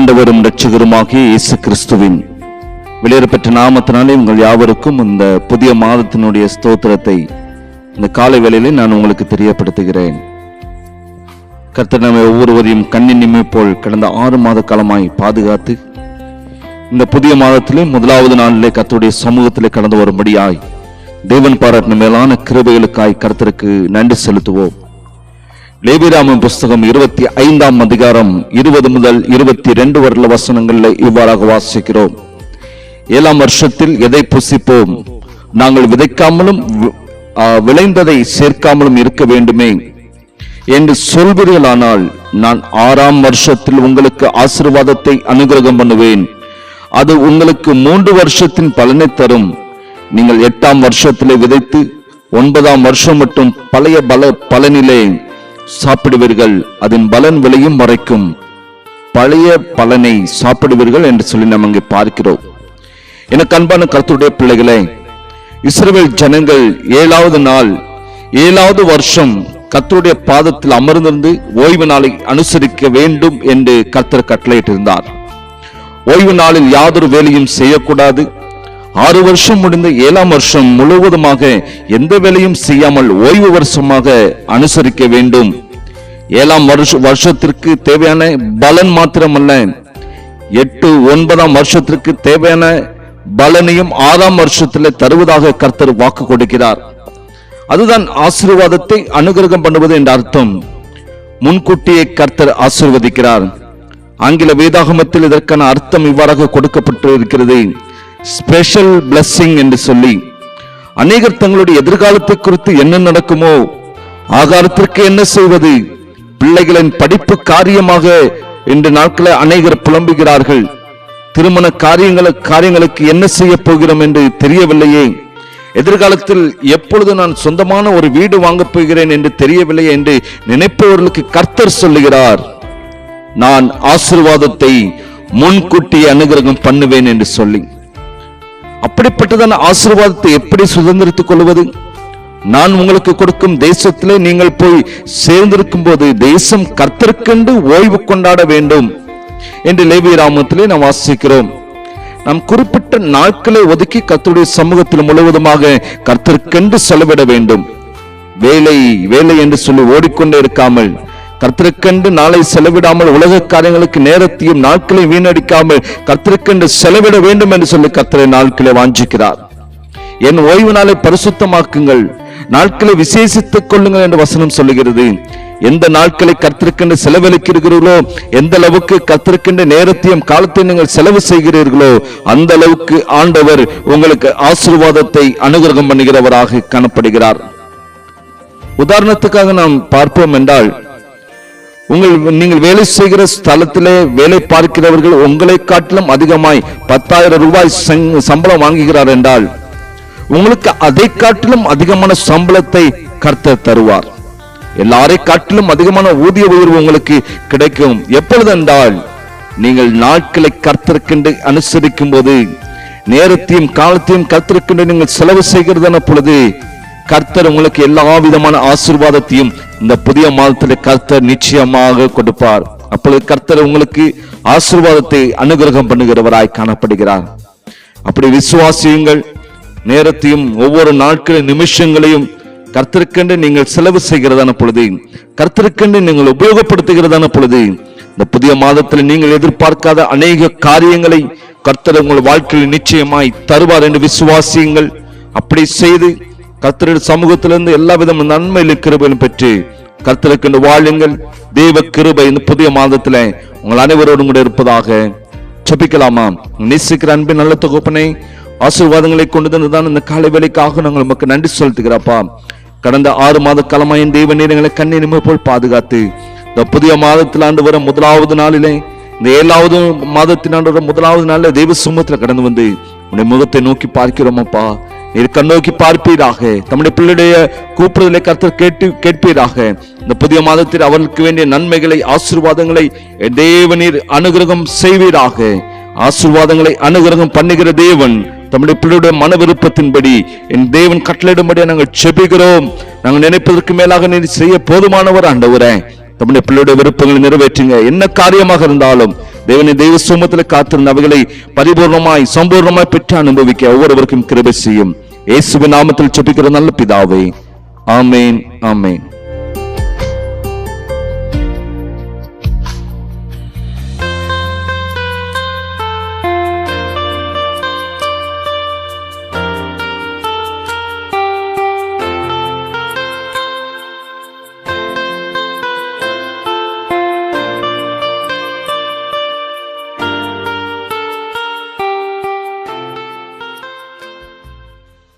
ஆண்டவரும் ரட்சகருமாகிய இயேசு கிறிஸ்துவின் வெளியேறப்பெற்ற நாமத்தினாலே உங்கள் யாவருக்கும் இந்த புதிய மாதத்தினுடைய ஸ்தோத்திரத்தை இந்த காலை வேளையிலே நான் உங்களுக்கு தெரியப்படுத்துகிறேன். கர்த்தர் நம்மை ஒவ்வொருவரையும் கண்ணின் போல் கடந்த ஆறு மாத காலமாய் பாதுகாத்து இந்த புதிய மாதத்திலே முதலாவது நாளிலே கர்த்தருடைய சமூகத்திலே கடந்து வரும்படியாய் தேவன் பாராட்டின மேலான கிருபைகளுக்காய் கர்த்தருக்கு நன்றி செலுத்துவோம். லேபிராமன் புஸ்தகம் இருபத்தி ஐந்தாம் அதிகாரம் இருபது முதல் இருபத்தி ரெண்டு வருட வசனங்களில் இவ்வாறாக வாசிக்கிறோம். ஏழாம் வருஷத்தில் எதை புசிப்போம்? நாங்கள் விதைக்காமலும் விளைந்ததை சேர்க்காமலும் இருக்க வேண்டுமே. என்று சொல்வீர்களானால் நான் ஆறாம் வருஷத்தில் உங்களுக்கு ஆசீர்வாதத்தை அனுகிரகம் பண்ணுவேன். அது உங்களுக்கு மூன்று வருஷத்தின் பலனை தரும். நீங்கள் எட்டாம் வருஷத்திலே விதைத்து ஒன்பதாம் வருஷம் மட்டும் பழைய பல பலனிலே சாப்பிடுவீர்கள். அதன் பலன் விளையும் வரைக்கும் பழைய பலனை சாப்பிடுவீர்கள் என்று சொல்லி நாம் அங்கே பார்க்கிறோம். எனக்கு அன்பான கருத்துடைய பிள்ளைகளே இஸ்ரேல் ஜனங்கள் ஏழாவது நாள் ஏழாவது வருஷம் கர்த்தருடைய பாதத்தில் அமர்ந்திருந்து ஓய்வு நாளை அனுசரிக்க வேண்டும் என்று கர்த்தர் கட்டளையிட்டிருந்தார். ஓய்வு நாளில் யாதொரு வேலையும் செய்யக்கூடாது. ஆறு வருஷம் முடிந்த ஏழாம் வருஷம் முழுவதுமாக எந்த வேலையும் செய்யாமல் ஓய்வு வருஷமாக அனுசரிக்க வேண்டும். ஏழாம் வருஷ வருஷத்திற்கு தேவையான பலன் மாத்திரமல்ல. எட்டு ஒன்பதாம் வருஷத்திற்கு தேவையான பலனையும் ஆறாம் வருஷத்தில் தருவதாக கர்த்தர் வாக்கு கொடுக்கிறார். அதுதான் ஆசீர்வாதத்தை அனுகிரகம் பண்ணுவது என்ற அர்த்தம். முன்கூட்டியே கர்த்தர் ஆசீர்வதிக்கிறார். ஆங்கில வேதாகமத்தில் இதற்கான அர்த்தம் இவ்வாறாக கொடுக்கப்பட்டு இருக்கிறது ஸ்பெஷல் பிளஸ்ஸிங் என்று சொல்லி அநேகர் தங்களுடைய எதிர்காலத்தை குறித்து என்ன நடக்குமோ ஆகாரத்திற்கு என்ன செய்வது பிள்ளைகளின் படிப்பு காரியமாக இன்று நாட்களை அநேகர் புலம்புகிறார்கள். திருமண காரியங்களை காரியங்களுக்கு என்ன செய்ய போகிறோம் என்று தெரியவில்லையே. எதிர்காலத்தில் எப்பொழுது நான் சொந்தமான ஒரு வீடு வாங்கப் போகிறேன் என்று தெரியவில்லையே என்று நினைப்பவர்களுக்கு கர்த்தர் சொல்லுகிறார். நான் ஆசீர்வாதத்தை முன்கூட்டி அனுகிரகம் பண்ணுவேன் என்று சொல்லி. அப்படிப்பட்டதான ஆசீர்வாதத்தை எப்படி சுதந்திரித்துக் கொள்வது நான் உங்களுக்கு கொடுக்கும் தேசத்திலே நீங்கள் போய் சேர்ந்திருக்கும் போது தேசம் கர்த்தற்கென்று ஓய்வு கொண்டாட வேண்டும் என்று லேவி ராமத்திலே நாம் வாசிக்கிறோம். நாம் குறிப்பிட்ட நாட்களை ஒதுக்கி கர்த்தருடைய சமூகத்தில் முழுவதுமாக கர்த்தருக்கென்று செலவிட வேண்டும். வேலை வேலை என்று சொல்லி ஓடிக்கொண்டே இருக்காமல் கர்த்தருக்கென்று நாளை செலவிடாமல் உலக காரியங்களுக்கு நேரத்தையும் நாட்களையும் வீணடிக்காமல் கர்த்தருக்கென்று செலவிட வேண்டும் என்று சொல்லி கர்த்தரை நாட்களை வாஞ்சிக்கிறார். என் ஓய்வு நாளை பரிசுத்தமாக்குங்கள். நாட்களை விசேஷித்துக் கொள்ளுங்கள் என்று வசனம் சொல்லுகிறது. எந்த நாட்களை கர்த்தருக்கென்று செலவழிக்கிறீர்களோ எந்த அளவுக்கு கர்த்தருக்கென்று நேரத்தையும் காலத்தையும் நீங்கள் செலவு செய்கிறீர்களோ அந்த அளவுக்கு ஆண்டவர் உங்களுக்கு ஆசீர்வாதத்தை அனுகிரகம் பண்ணுகிறவராக காணப்படுகிறார். உதாரணத்துக்காக நாம் பார்ப்போம் என்றால் உங்கள் நீங்கள் வேலை செய்கிற ஸ்தலத்திலே வேலை பார்க்கிறவர்கள் உங்களை காட்டிலும் அதிகமாய் பத்தாயிரம் ரூபாய் சங்- சம்பளம் வாங்குகிறார் என்றால் உங்களுக்கு அதை காட்டிலும் அதிகமான சம்பளத்தை கர்த்தர் தருவார். எல்லாரை காட்டிலும் அதிகமான ஊதிய உயர்வு உங்களுக்கு கிடைக்கும். எப்பொழுது என்றால் நீங்கள் நாட்களை கர்த்தருக்கென்று அனுசரிக்கும் போது நேரத்தையும் காலத்தையும் கர்த்தருக்கென்று நீங்கள் செலவு செய்கிறதான பொழுது கர்த்தர் உங்களுக்கு எல்லா விதமான ஆசீர்வாதத்தையும் இந்த புதிய மாதத்தில் கர்த்தர் நிச்சயமாக கொடுப்பார். அப்பொழுது கர்த்தர் உங்களுக்கு ஆசீர்வாதத்தை அனுகிரகம் பண்ணுகிறவராய் காணப்படுகிறார். அப்படி விசுவாசியுங்கள். நேரத்தையும் ஒவ்வொரு நாட்களின் நிமிஷங்களையும் கர்த்தருக்கென்று நீங்கள் செலவு செய்கிறதான பொழுது கர்த்தருக்கென்று நீங்கள் உபயோகப்படுத்துகிறதான பொழுது இந்த புதிய மாதத்தில் நீங்கள் எதிர்பார்க்காத அநேக காரியங்களை கர்த்தர் உங்கள் வாழ்க்கையில் நிச்சயமாய் தருவார் என்று விசுவாசியுங்கள். அப்படி செய்து கர்த்தருடைய சமூகத்திலிருந்து எல்லா விதமான நன்மையிலும் கிருபையும் பெற்று கர்த்தருக்கென்று வாழுங்கள் தேவ கிருபை இந்த புதிய மாதத்துல உங்கள் அனைவரோடும் கூட இருப்பதாக ஜெபிக்கலாமா? நேசிக்கிற அன்பின் நல்ல தொகுப்பனை ஆசீர்வாதங்களை கொண்டு தான் இந்த காலை வேலைக்காக நாங்கள் நமக்கு நன்றி செலுத்துகிறப்பா. கடந்த ஆறு மாத காலமாக தெய்வ நேரங்களை கண்ணீர் போல் பாதுகாத்து இந்த புதிய மாதத்தில் ஆண்டு வர முதலாவது நாளிலே இந்த ஏழாவது மாதத்தின் ஆண்டு வர முதலாவது நாளில் தெய்வ சுமத்தில் கடந்து வந்து உன்னை முகத்தை நோக்கி பார்க்கிறோமப்பா. நீர் கண்ணோக்கி பார்ப்பீராக. தம்முடைய பிள்ளைடைய கூப்பிடுதலை கருத்து கேட்டு கேட்பீராக. இந்த புதிய மாதத்தில் அவர்களுக்கு வேண்டிய நன்மைகளை ஆசீர்வாதங்களை தேவநீர் அனுகிரகம் செய்வீராக. ஆசீர்வாதங்களை அனுகிரகம் பண்ணுகிற தேவன் தம்முடைய பிள்ளையுடைய மன விருப்பத்தின்படி என் தேவன் கட்டளையிடும்படியா நாங்கள் செபிக்கிறோம் நாங்கள் நினைப்பதற்கு மேலாக நீர் செய்ய போதுமானவர் ஆண்டவரே. தம்முடைய பிள்ளையுடைய விருப்பங்களை நிறைவேற்றுங்க. என்ன காரியமாக இருந்தாலும் தேவனை தெய்வ சோமத்தில் காத்திருந்த அவைகளை பரிபூர்ணமாய் சம்பூர்ணமாய் பெற்று அனுபவிக்க ஒவ்வொருவருக்கும் கிருபை செய்யும். இயேசுவின் நாமத்தில் செபிக்கிற நல்ல பிதாவே. ஆமேன் ஆமேன்.